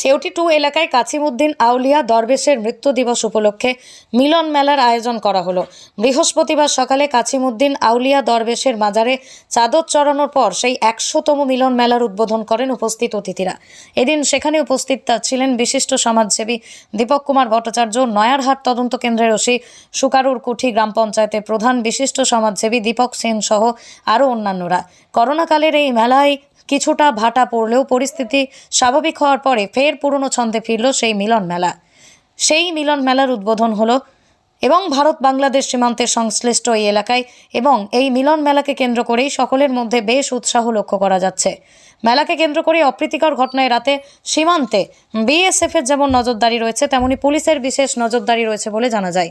সেউটি two এলাকায় কাছিমুদ্দিন আউলিয়া দরবেশের মৃত্যু দিবস উপলক্ষে মিলন মেলার আয়োজন করা হলো। বৃহস্পতিবার সকালে কাছিমুদ্দিন আউলিয়া দরবেশের মাজারে চাদর চড়ানোর পর সেই একশোতম মিলন মেলার উদ্বোধন করেন উপস্থিত অতিথিরা। এদিন সেখানে উপস্থিত ছিলেন বিশিষ্ট সমাজসেবী দীপক কুমার ভট্টাচার্য, নয়ারহাট তদন্ত কেন্দ্রের ওসি সুকারুর কুঠি, গ্রাম পঞ্চায়েতের প্রধান বিশিষ্ট সমাজসেবী দীপক সেন সহ আরও অন্যান্যরা। করোনাকালের এই মেলায় কিছুটা ভাটা পড়লেও পরিস্থিতি স্বাভাবিক হওয়ার পরে ফের পুরনো ছন্দে ফিরল সেই মিলন মেলা। সেই মিলন মেলার উদ্বোধন হলো এবং ভারত বাংলাদেশ সীমান্তের সংশ্লিষ্ট এই এলাকায় এবং এই মিলন মেলাকে কেন্দ্র করেই সকলের মধ্যে বেশ উৎসাহ লক্ষ্য করা যাচ্ছে। মেলাকে কেন্দ্র করে অপ্রীতিকর ঘটনায় রাতে সীমান্তে বিএসএফ এর যেমন নজরদারি রয়েছে, তেমনি পুলিশের বিশেষ নজরদারি রয়েছে বলে জানা যায়।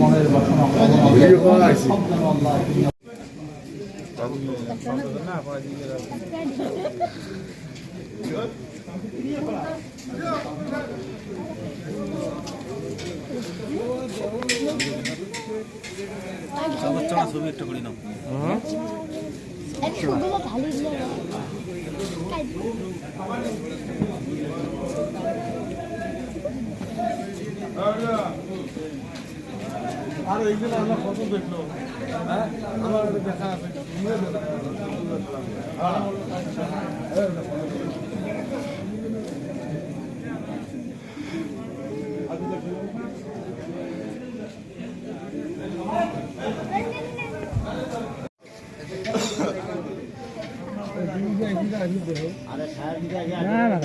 মনের বাসনা আপনারা ছবি একটা করি নাও। আর এইগুলো আমরা কত দেখল? হ্যাঁ? দেখা আছে। না না